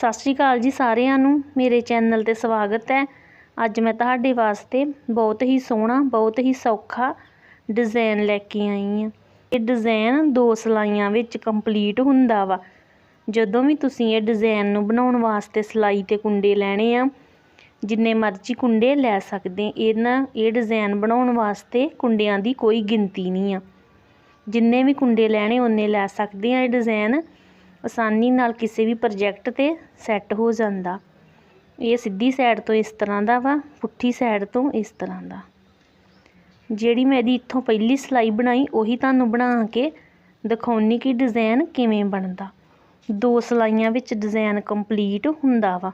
ਸਤਿ ਸ਼੍ਰੀ ਅਕਾਲ ਜੀ ਸਾਰਿਆਂ ਨੂੰ। ਮੇਰੇ ਚੈਨਲ ਤੇ ਸਵਾਗਤ ਹੈ। ਅੱਜ ਮੈਂ ਤੁਹਾਡੇ ਵਾਸਤੇ ਬਹੁਤ ਹੀ ਸੋਹਣਾ, ਬਹੁਤ ਹੀ ਸੌਖਾ ਡਿਜ਼ਾਈਨ ਲੈ ਕੇ ਆਈ ਹਾਂ। ਇਹ ਡਿਜ਼ਾਈਨ ਦੋ ਸਲਾਈਆਂ ਵਿੱਚ ਕੰਪਲੀਟ ਹੁੰਦਾ ਵਾ। ਜਦੋਂ ਵੀ ਤੁਸੀਂ ਇਹ ਡਿਜ਼ਾਈਨ ਨੂੰ ਬਣਾਉਣ ਵਾਸਤੇ ਸਲਾਈ ਤੇ ਕੁੰਡੇ ਲੈਣੇ ਆ, ਜਿੰਨੇ ਮਰਜ਼ੀ ਕੁੰਡੇ ਲੈ ਸਕਦੇ, ਇਹਨਾਂ, ਇਹ ਡਿਜ਼ਾਈਨ ਬਣਾਉਣ ਵਾਸਤੇ ਕੁੰਡਿਆਂ ਦੀ ਕੋਈ ਗਿਣਤੀ ਨਹੀਂ ਆ। ਜਿੰਨੇ ਵੀ ਕੁੰਡੇ ਲੈਣੇ, ਉਹਨੇ ਲੈ ਸਕਦੇ ਆ ਇਹ ਡਿਜ਼ਾਈਨ ਆਸਾਨੀ ਨਾਲ ਕਿਸੇ ਵੀ ਪ੍ਰੋਜੈਕਟ 'ਤੇ ਸੈੱਟ ਹੋ ਜਾਂਦਾ। ਇਹ ਸਿੱਧੀ ਸਾਈਡ ਤੋਂ ਇਸ ਤਰ੍ਹਾਂ ਦਾ ਵਾ, ਪੁੱਠੀ ਸਾਈਡ ਤੋਂ ਇਸ ਤਰ੍ਹਾਂ ਦਾ। ਜਿਹੜੀ ਮੈਂ ਇਹਦੀ ਇੱਥੋਂ ਪਹਿਲੀ ਸਲਾਈ ਬਣਾਈ, ਉਹੀ ਤੁਹਾਨੂੰ ਬਣਾ ਕੇ ਦਿਖਾਉਣੀ ਕਿ ਡਿਜ਼ਾਈਨ ਕਿਵੇਂ ਬਣਦਾ। ਦੋ ਸਲਾਈਆਂ ਵਿੱਚ ਡਿਜ਼ਾਈਨ ਕੰਪਲੀਟ ਹੁੰਦਾ ਵਾ।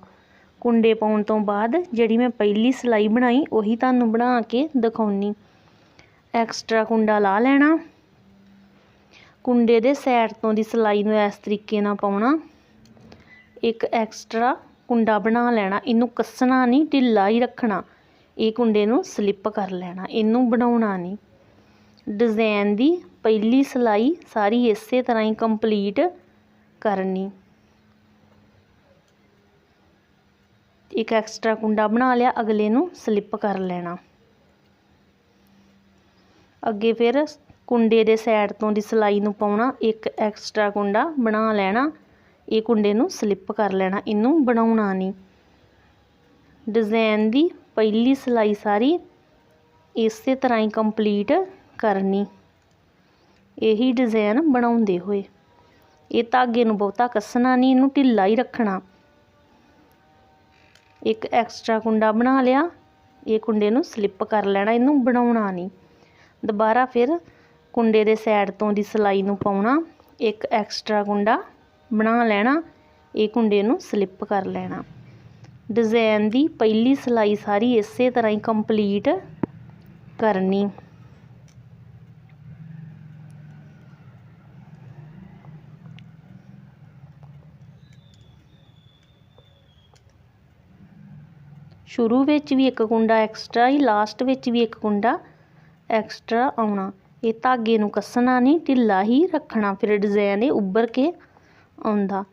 ਕੁੰਡੇ ਪਾਉਣ ਤੋਂ ਬਾਅਦ ਜਿਹੜੀ ਮੈਂ ਪਹਿਲੀ ਸਲਾਈ ਬਣਾਈ, ਉਹੀ ਤੁਹਾਨੂੰ ਬਣਾ ਕੇ ਦਿਖਾਉਣੀ। ਐਕਸਟਰਾ ਕੁੰਡਾ ਲਾ ਲੈਣਾ। ਕੁੰਡੇ ਦੇ ਸਾਈਡ ਤੋਂ ਦੀ ਸਲਾਈ ਨੂੰ ਇਸ ਤਰੀਕੇ ਨਾਲ ਪਾਉਣਾ। ਇੱਕ ਐਕਸਟਰਾ ਕੁੰਡਾ ਬਣਾ ਲੈਣਾ। ਇਹਨੂੰ ਕੱਸਣਾ ਨਹੀਂ, ਢਿੱਲਾ ਹੀ ਰੱਖਣਾ। ਇਹ ਕੁੰਡੇ ਨੂੰ ਸਲਿੱਪ ਕਰ ਲੈਣਾ। ਇਹਨੂੰ ਬਣਾਉਣਾ ਨਹੀਂ। ਡਿਜ਼ਾਈਨ ਦੀ ਪਹਿਲੀ ਸਲਾਈ ਸਾਰੀ ਇਸੇ ਤਰ੍ਹਾਂ ਹੀ ਕੰਪਲੀਟ ਕਰਨੀ। ਇੱਕ ਐਕਸਟਰਾ ਕੁੰਡਾ ਬਣਾ ਲਿਆ, ਅਗਲੇ ਨੂੰ ਸਲਿੱਪ ਕਰ ਲੈਣਾ। ਅੱਗੇ ਫਿਰ ਕੁੰਡੇ ਦੇ ਸਾਈਡ ਤੋਂ ਦੀ ਸਲਾਈ ਨੂੰ ਪਾਉਣਾ, ਇੱਕ ਐਕਸਟਰਾ ਕੁੰਡਾ ਬਣਾ ਲੈਣਾ, ਇਹ ਕੁੰਡੇ ਨੂੰ ਸਲਿੱਪ ਕਰ ਲੈਣਾ, ਇਹਨੂੰ ਬਣਾਉਣਾ ਨਹੀਂ। ਡਿਜ਼ਾਈਨ ਦੀ ਪਹਿਲੀ ਸਲਾਈ ਸਾਰੀ ਇਸੇ ਤਰ੍ਹਾਂ ਹੀ ਕੰਪਲੀਟ ਕਰਨੀ। ਇਹੀ ਡਿਜ਼ਾਈਨ ਬਣਾਉਂਦੇ ਹੋਏ। ਇਹ ਧਾਗੇ ਨੂੰ ਬਹੁਤਾ ਕੱਸਣਾ ਨਹੀਂ, ਇਹਨੂੰ ਢਿੱਲਾ ਹੀ ਰੱਖਣਾ। ਇੱਕ ਐਕਸਟਰਾ ਕੁੰਡਾ ਬਣਾ ਲਿਆ, ਇਹ ਕੁੰਡੇ ਨੂੰ ਸਲਿੱਪ ਕਰ ਲੈਣਾ, ਇਹਨੂੰ ਬਣਾਉਣਾ ਨਹੀਂ। ਦੁਬਾਰਾ ਫਿਰ ਕੁੰਡੇ ਦੇ ਸਾਈਡ ਤੋਂ ਦੀ ਸਲਾਈ ਨੂੰ ਪਾਉਣਾ, ਇੱਕ ਐਕਸਟਰਾ ਕੁੰਡਾ ਬਣਾ ਲੈਣਾ, ਇਹ ਕੁੰਡੇ ਨੂੰ ਸਲਿੱਪ ਕਰ ਲੈਣਾ। ਡਿਜ਼ਾਈਨ ਦੀ ਪਹਿਲੀ ਸਲਾਈ ਸਾਰੀ ਇਸੇ ਤਰ੍ਹਾਂ ਹੀ ਕੰਪਲੀਟ ਕਰਨੀ। ਸ਼ੁਰੂ ਵਿੱਚ ਵੀ ਇੱਕ ਕੁੰਡਾ ਐਕਸਟਰਾ ਹੀ ਲਾਸਟ ਵਿੱਚ ਵੀ ਇੱਕ ਕੁੰਡਾ ਐਕਸਟਰਾ ਆਉਣਾ। ਇਹ ਧਾਗੇ ਨੂੰ ਕੱਸਣਾ ਨਹੀਂ, ਢਿੱਲਾ ਹੀ ਰੱਖਣਾ। ਫਿਰ ਡਿਜ਼ਾਈਨ ਇਹ ਉੱਭਰ ਕੇ ਆਉਂਦਾ।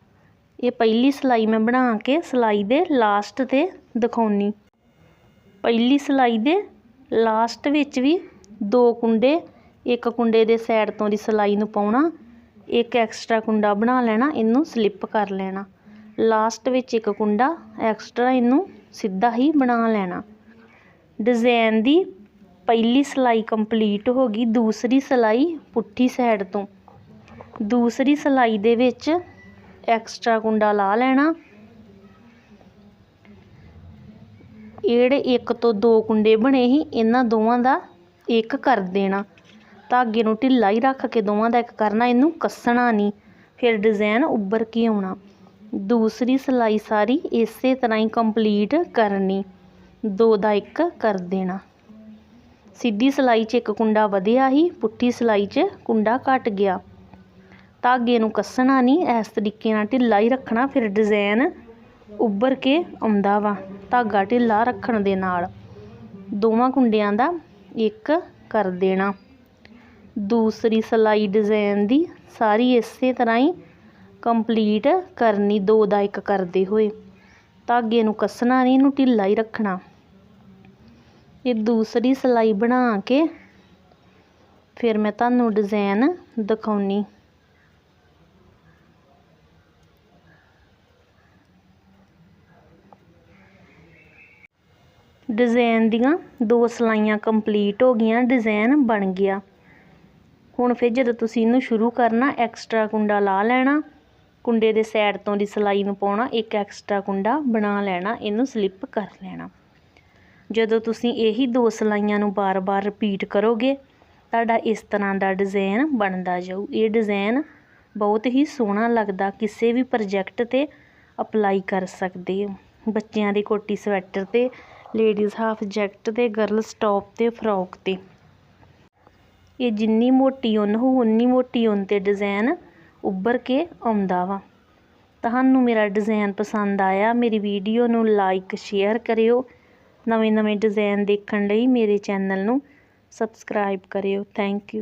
ਇਹ ਪਹਿਲੀ ਸਲਾਈ ਮੈਂ ਬਣਾ ਕੇ ਸਲਾਈ ਦੇ ਲਾਸਟ ਤੇ ਦਿਖਾਉਣੀ। ਪਹਿਲੀ ਸਲਾਈ ਦੇ ਲਾਸਟ ਵਿੱਚ ਵੀ ਦੋ ਕੁੰਡੇ, ਇੱਕ ਕੁੰਡੇ ਦੇ ਸਾਈਡ ਤੋਂ ਦੀ ਸਲਾਈ ਨੂੰ ਪਾਉਣਾ, ਇੱਕ ਐਕਸਟਰਾ ਕੁੰਡਾ ਬਣਾ ਲੈਣਾ, ਇਹਨੂੰ ਸਲਿੱਪ ਕਰ ਲੈਣਾ। ਲਾਸਟ ਵਿੱਚ ਇੱਕ ਕੁੰਡਾ ਐਕਸਟਰਾ ਇਹਨੂੰ ਸਿੱਧਾ ਹੀ ਬਣਾ ਲੈਣਾ। ਡਿਜ਼ਾਈਨ ਦੀ ਪਹਿਲੀ ਸਲਾਈ ਕੰਪਲੀਟ ਹੋ ਗਈ, ਦੂਸਰੀ ਸਲਾਈ ਪੁੱਠੀ ਸਾਈਡ ਤੋਂ। ਦੂਸਰੀ ਸਲਾਈ ਦੇ ਵਿੱਚ ਐਕਸਟਰਾ ਕੁੰਡਾ ਲਾ ਲੈਣਾ। ਜਿਹੜੇ ਇੱਕ ਤੋਂ ਦੋ ਕੁੰਡੇ ਬਣੇ ਸੀ, ਇਹਨਾਂ ਦੋਵਾਂ ਦਾ ਇੱਕ ਕਰ ਦੇਣਾ। ਧਾਗੇ ਨੂੰ ਢਿੱਲਾ ਹੀ ਰੱਖ ਕੇ ਦੋਵਾਂ ਦਾ ਇੱਕ ਕਰਨਾ, ਇਹਨੂੰ ਕੱਸਣਾ ਨਹੀਂ। ਫਿਰ ਡਿਜ਼ਾਈਨ ਉੱਭਰ ਕੇ ਆਉਣਾ। ਦੂਸਰੀ ਸਲਾਈ ਸਾਰੀ ਇਸੇ ਤਰ੍ਹਾਂ ਹੀ ਕੰਪਲੀਟ ਕਰਨੀ। ਦੋ ਦਾ ਇੱਕ ਕਰ ਦੇਣਾ। ਸਿੱਧੀ ਸਲਾਈ 'ਚ ਇੱਕ ਕੁੰਡਾ ਵਧਿਆ ਹੀ, ਪੁੱਠੀ ਸਲਾਈ 'ਚ ਕੁੰਡਾ ਘਟ ਗਿਆ। ਧਾਗੇ ਨੂੰ ਕੱਸਣਾ ਨਹੀਂ ਇਸ ਤਰੀਕੇ ਨਾਲ ਢਿੱਲਾ ਹੀ ਰੱਖਣਾ, ਫਿਰ ਡਿਜ਼ਾਈਨ ਉੱਭਰ ਕੇ ਆਉਂਦਾ ਵਾ, ਧਾਗਾ ਢਿੱਲਾ ਰੱਖਣ ਦੇ ਨਾਲ। ਦੋਵਾਂ ਕੁੰਡਿਆਂ ਦਾ ਇੱਕ ਕਰ ਦੇਣਾ। ਦੂਸਰੀ ਸਲਾਈ ਡਿਜ਼ਾਈਨ ਦੀ ਸਾਰੀ ਇਸੇ ਤਰ੍ਹਾਂ ਹੀ ਕੰਪਲੀਟ ਕਰਨੀ, ਦੋ ਦਾ ਇੱਕ ਕਰਦੇ ਹੋਏ। ਧਾਗੇ ਨੂੰ ਕੱਸਣਾ ਨਹੀਂ ਇਹਨੂੰ ਢਿੱਲਾ ਹੀ ਰੱਖਣਾ। ਇਹ ਦੂਸਰੀ ਸਲਾਈ ਬਣਾ ਕੇ ਫਿਰ ਮੈਂ ਤੁਹਾਨੂੰ ਡਿਜ਼ਾਈਨ ਦਿਖਾਉਣੀ। ਡਿਜ਼ਾਈਨ ਦੀਆਂ ਦੋ ਸਲਾਈਆਂ ਕੰਪਲੀਟ ਹੋ ਗਈਆਂ ਡਿਜ਼ਾਈਨ ਬਣ ਗਿਆ। ਹੁਣ ਫਿਰ ਜਦੋਂ ਤੁਸੀਂ ਇਹਨੂੰ ਸ਼ੁਰੂ ਕਰਨਾ, ਐਕਸਟਰਾ ਕੁੰਡਾ ਲਾ ਲੈਣਾ, ਕੁੰਡੇ ਦੇ ਸਾਈਡ ਤੋਂ ਦੀ ਸਲਾਈ ਨੂੰ ਪਾਉਣਾ, ਇੱਕ ਐਕਸਟਰਾ ਕੁੰਡਾ ਬਣਾ ਲੈਣਾ, ਇਹਨੂੰ ਸਲਿੱਪ ਕਰ ਲੈਣਾ। ਜਦੋਂ ਤੁਸੀਂ ਇਹੀ ਦੋ ਸਲਾਈਆਂ ਨੂੰ ਬਾਰ-ਬਾਰ ਰਿਪੀਟ ਕਰੋਗੇ, ਤੁਹਾਡਾ ਇਸ ਤਰ੍ਹਾਂ ਦਾ ਡਿਜ਼ਾਈਨ ਬਣਦਾ ਜਾਊ। ਇਹ ਡਿਜ਼ਾਈਨ ਬਹੁਤ ਹੀ ਸੋਹਣਾ ਲੱਗਦਾ, ਕਿਸੇ ਵੀ ਪ੍ਰੋਜੈਕਟ 'ਤੇ ਅਪਲਾਈ ਕਰ ਸਕਦੇ ਹੋ। ਬੱਚਿਆਂ ਦੀ ਕੋਟੀ ਸਵੈਟਰ 'ਤੇ ਲੇਡੀਜ਼ ਹਾਫ ਜੈਕਟ 'ਤੇ ਗਰਲਸ ਟੌਪ 'ਤੇ ਫਰੋਕ 'ਤੇ। ਇਹ ਜਿੰਨੀ ਮੋਟੀ ਉਨ ਹੋ ਉਨੀ ਮੋਟੀ ਉੱਨ 'ਤੇ ਡਿਜ਼ਾਈਨ ਉੱਭਰ ਕੇ ਆਉਂਦਾ ਵਾ। ਤੁਹਾਨੂੰ ਮੇਰਾ ਡਿਜ਼ਾਈਨ ਪਸੰਦ ਆਇਆ, ਮੇਰੀ ਵੀਡੀਓ ਨੂੰ ਲਾਈਕ ਸ਼ੇਅਰ ਕਰਿਓ। ਨਵੇਂ ਨਵੇਂ ਡਿਜ਼ਾਈਨ ਦੇਖਣ ਲਈ ਮੇਰੇ ਚੈਨਲ ਨੂੰ ਸਬਸਕ੍ਰਾਈਬ ਕਰਿਓ। Thank you